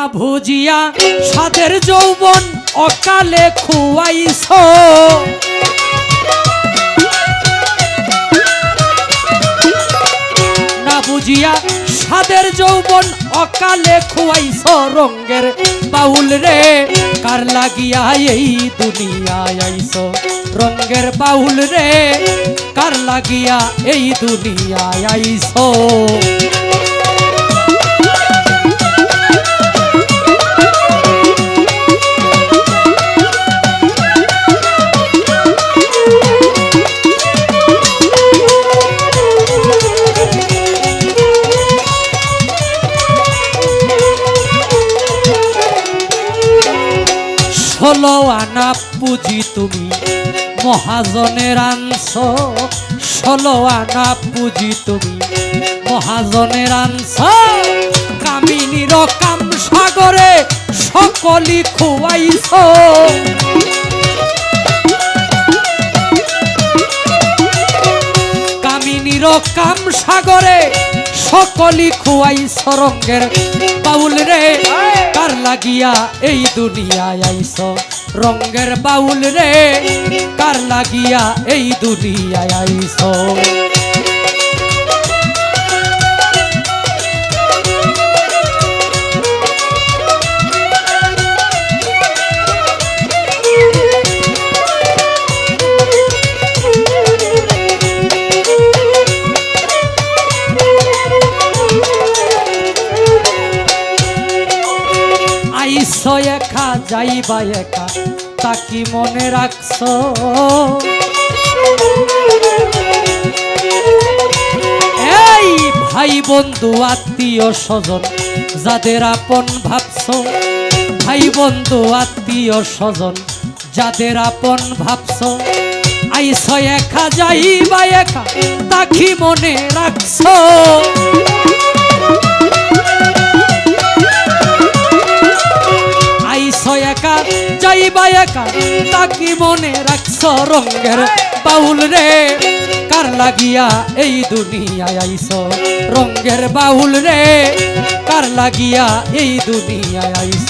না ভুজিয়া সাদের যৌবন অকালে খুয়াইছ। না বুঝিয়া সাদের যৌবন অকালে খুয়াইছ রঙ্গের বাউল রে। কার লাগিয়া এই দুনিয়ায় আইছ রঙ্গের বাউল রে? কার লাগিয়া এই দুনিয়ায় আইছ? মহাজনের আনছ, ষোলো আনা পুঁজি তুমি। মহাজনের আনছ, কামিনীর কাম সাগরে সকলি খুয়াইছ। কামিনীর কাম সাগরে সকলি খুয়াই সরঙ্গের বাউল রে। কার লাগিয়া এই দুনিয়ায় আইস রঙ্গের বাউল রে? কার লাগিয়া এই দুনিয়ায় আইস আইস? যাইবা একা, তা কি মনে রাখছ? এই ভাই বন্ধু, আত্মীয় স্বজন, যাদের আপন ভাবছ? ভাই বন্ধু, আত্মীয় স্বজন, যাদের আপন ভাবছ? আইস একা, যাইবা একা, তা কি মনে রাখছ? যাইবা একা তাকি মনে রাখছ রঙ্গের বাউল রে? কার লাগিয়া এই দুনিয়ায় আইস রঙ্গের বাউল রে, কার লাগিয়া এই দুনিয়ায় আইস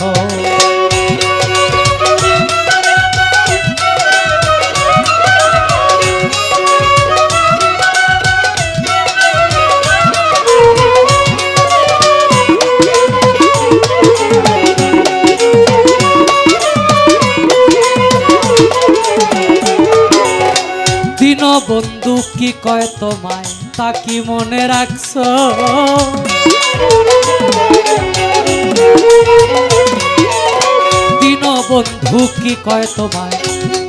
কি কয় তোমায়, তা কি মনে রাখছ? দিন বন্ধু, কি কয় তোমায়,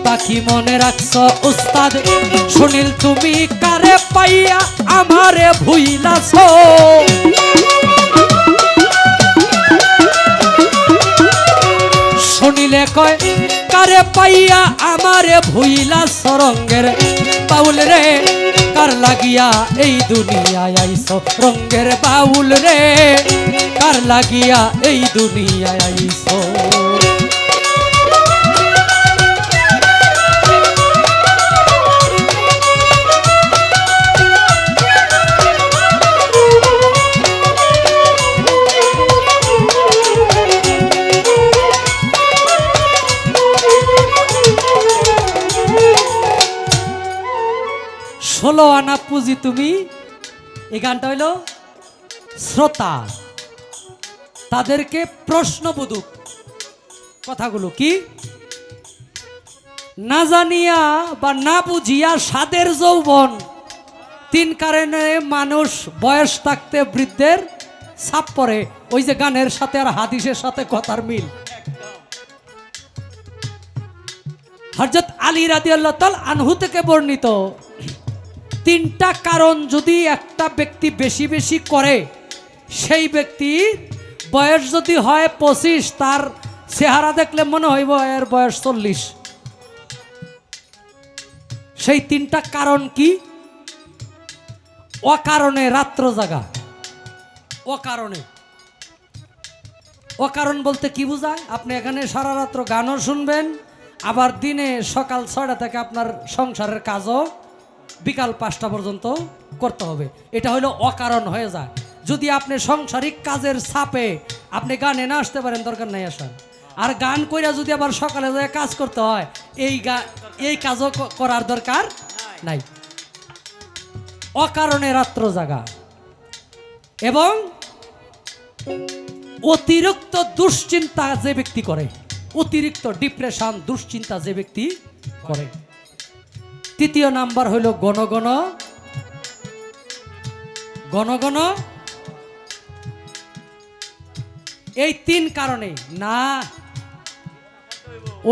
তা কি মনে রাখছ? উস্তাদ সুনীল, তুমি কারে পাইয়া আমারে ভুইলাছ? শুনিলে কয়, কারে পাইয়া আমারে ভুইলা সরঙ্গের বাউল রে, কার লাগিয়া এই দুনিয়ায় আইসো? রঙ্গের বাউল রে, কার লাগিয়া এই দুনিয়ায় আইস? ষোলো আনা পুঁজি, তুমি? এই গানটা হইল শ্রোতা। তাদেরকে প্রশ্ন বুধুক। কথাগুলো কি? না জানিয়া বা না বুঝিয়া সাদের যৌবন, তিন কারণে মানুষ বয়স থাকতে বৃদ্ধের ছাপ পড়ে। ওই যে গানের সাথে আর হাদিসের সাথে কথার মিল। হরজত আলী রাদি আল্লাহ তাল আনহু থেকে বর্ণিত। তিনটা কারণ যদি একটা ব্যক্তি বেশি বেশি করে, সেই ব্যক্তির বয়স যদি হয় পঁচিশ, তার চেহারা দেখলে মনে হইব এর বয়স চল্লিশ। সেই তিনটা কারণ কি? অকারণে রাত্র জাগা। অকারণে। অকারণ বলতে কি বোঝায়? আপনি এখানে সারা রাত্র গানও শুনবেন, আবার দিনে সকাল ছয়টা থেকে আপনার সংসারের কাজও বিকাল পাঁচটা পর্যন্ত করতে হবে। এটা হলো অকারণ হয়ে যায়। যদি আপনি সাংসারিক কাজের চাপে আপনি গানে না আসতে পারেন, দরকার নাই আসার আর গান কইরা যদি আবার সকালে যায় কাজ করতে হয়, এই গা, এই কাজও করার দরকার নাই। অকারণে রাত্র জাগা। এবং অতিরিক্ত দুশ্চিন্তা যে ব্যক্তি করে, অতিরিক্ত ডিপ্রেশন, দুশ্চিন্তা যে ব্যক্তি করে। তৃতীয় নাম্বার হইল গণগণ। গণগণ। এই তিন কারণে, না,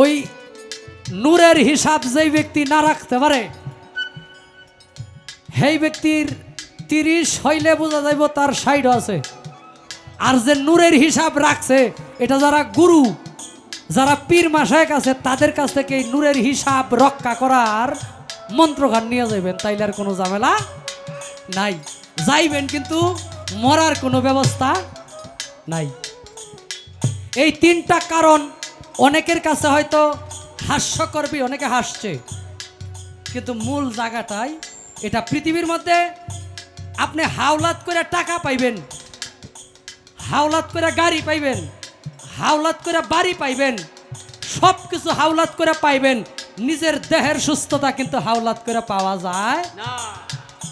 ওই নূরের হিসাব যেই ব্যক্তি না রাখতে পারে, সেই ব্যক্তির তিরিশ হইলে বোঝা যাইব তার সাইড আছে। আর যে নূরের হিসাব রাখছে, এটা যারা গুরু, যারা পীর মাসায়ক আছে, তাদের কাছ থেকে নূরের হিসাব রক্ষা করার মন্ত্রগান নিয়ে যাবেন তাইলে আর কোনো ঝামেলা নাই। যাইবেন কিন্তু মরার কোনো ব্যবস্থা নাই। এই তিনটা কারণ অনেকের কাছে হয়তো হাস্যকরবি অনেকে হাসছে। কিন্তু মূল জায়গাটাই এটা পৃথিবীর মধ্যে আপনি হাওলাত করে টাকা পাইবেন, হাওলাত করে গাড়ি পাইবেন, হাওলাত করে বাড়ি পাইবেন সব কিছু হাওলাত করে পাইবেন। নিজের দেহের সুস্থতা কিন্তু হাওলাত করে পাওয়া যায়।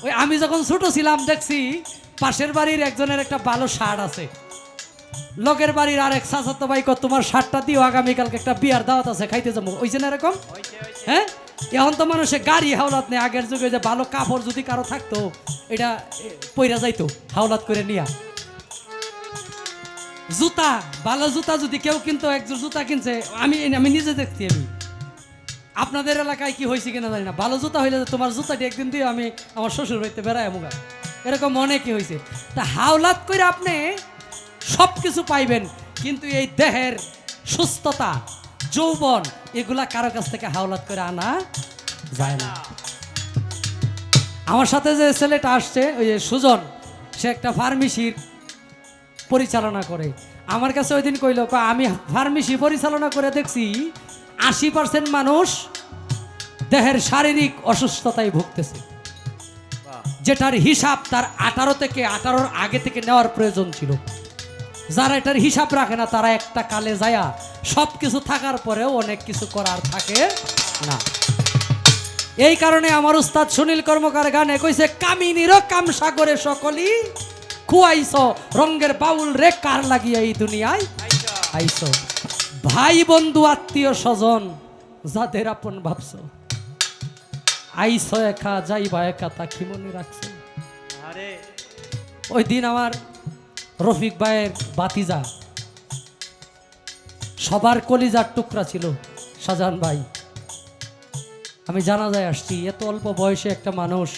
ওই আমি যখন ছোট ছিলাম দেখছি পাশের বাড়ির একজনের একটা ভালো শার্ট আছে। লোকের বাড়ির আরেক চাচাতো ভাই কয়, তোমার শার্টটা দিও আগামীকালকে একটা বিয়ার দাওয়াত আছে খাইতে যাব। ওই যে না এরকম? হ্যাঁ? এখন তো মানুষের গাড়ি হাওলাত নেই। আগের যুগে যে ভালো কাপড় যদি কারও থাকতো এটা পইরা যাইতো হাওলাত করে নিয়া। জুতা ভালো জুতা যদি কেউ কিনতো একজন জুতা কিনছে আমি আমি নিজে দেখছি আমি আপনাদের এলাকায় কি হয়েছে কিনা জানি না। ভালো জুতা হইলে তোমার জুতাটি একদিন দিয়ে আমি আমার শ্বশুর বাড়িতে বেড়াই মুগা এরকম অনেকই হয়েছে। তা হাওলাত করে আপনি সব কিছু পাইবেন, কিন্তু এই দেহের সুস্থতা, যৌবন, এগুলা কারও কাছ থেকে হাওলাত করে আনা যায় না। আমার সাথে যে ছেলেটা আসছে, ওই যে সুজন, সে একটা ফার্মেসির পরিচালনা করে। আমার কাছে ওই দিন কইল আমি ফার্মেসি পরিচালনা করে দেখছি আশি পার্সেন্ট মানুষ দেহের শারীরিক অসুস্থতায় ভুগতেছে। যেটার হিসাব তার আঠারো থেকে আঠারোর আগে থেকে নেওয়ার প্রয়োজন ছিল। যারা এটার হিসাব রাখে না তারা একটা কালে যায়া সব কিছু থাকার পরেও অনেক কিছু করার থাকে না। এই কারণে আমার উস্তাদ সুনীল কর্মকার গানে কইছে কামিনীর কাম সাগরে সকলি খুয়াইছ রঙ্গের বাউল রে কার লাগিয়া এই দুনিয়ায় আইছ ভাই বন্ধু আত্মীয় স্বজন যাদের আপন ভাবছ। আইছ একা যাইবা একা তা কি মনে রাখছ? আরে। ওই দিন আমার রফিক ভাইয়ের বাতিজা সবার কলিজার টুকরা ছিল শাহজাহান ভাই। আমি জানা যায় আসছি এত অল্প বয়সে একটা মানুষ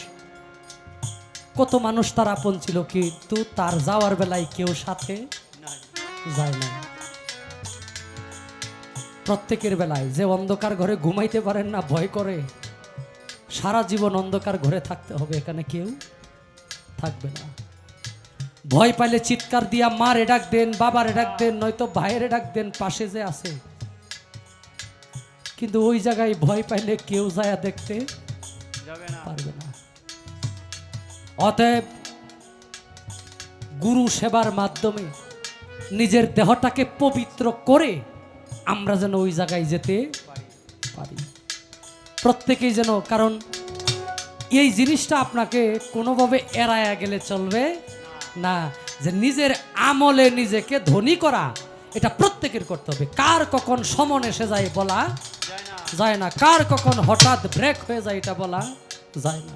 কত মানুষ তার আপন ছিল কিন্তু তার যাওয়ার বেলায় কেউ সাথে যায় না প্রত্যেকের বেলায়। যে অন্ধকার ঘরে ঘুমাইতে পারেন না ভয় করে। সারা জীবন অন্ধকার ঘরে থাকতে হবে এখানে কেউ থাকবে না। ভয় পাইলে চিৎকার দিয়া মারে ডাক দেন বাবারে ডাক দেন নয়তো ভাইয়ের ডাক দেন পাশে যে আছে। কিন্তু ওই জায়গায় ভয় পাইলে কেউ যায় দেখতে না। পারবে না। অতএব গুরু সেবার মাধ্যমে নিজের দেহটাকে পবিত্র করে আমরা যেন ওই জায়গায় যেতে পারি। প্রত্যেকেই যেন, কারণ এই জিনিসটা আপনাকে কোনোভাবে এড়ায়া গেলে চলবে না। যে নিজের আমলে নিজেকে ধনী করা, এটা প্রত্যেকের করতে হবে কার কখন সমন এসে যায় বলা যায় না। যায় না কার কখন হঠাৎ ব্রেক হয়ে যায় এটা বলা যায় না।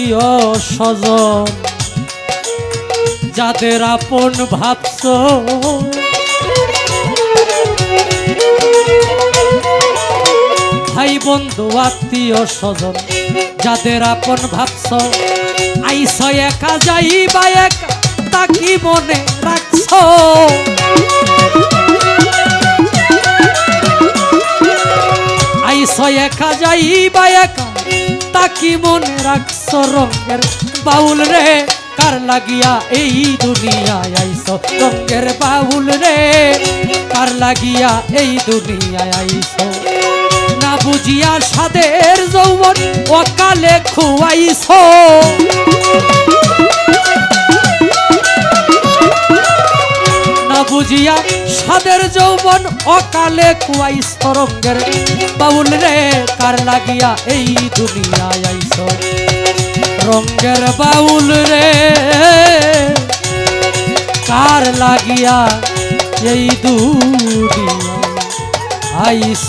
আত্মীয় স্বজন, যাদের আপন ভাবছ, ভাই বন্ধু, আত্মীয় স্বজন, যাদের আপন ভাবছ, আইস একা, যাইবা একা, তা কি মনে রাখছ? আইস কথা কি মনে রাখছ রঙের বাউল রে? কার লাগিয়া এই দুনিয়ায় আইস রঙের বাউল রে, কার লাগিয়া এই দুনিয়ায় আইস না বুঝিয়া সাদের যৌবন অকালে খুয়াইছ। বুঝিয়া সাদের যৌবন অকালে কুয়াই সরঙ্গের বাউল রে, কার লাগিয়া এই দুনিয়ায় আইস রঙ্গের বাউল রে, কার লাগিয়া এই দুনিয়া আইস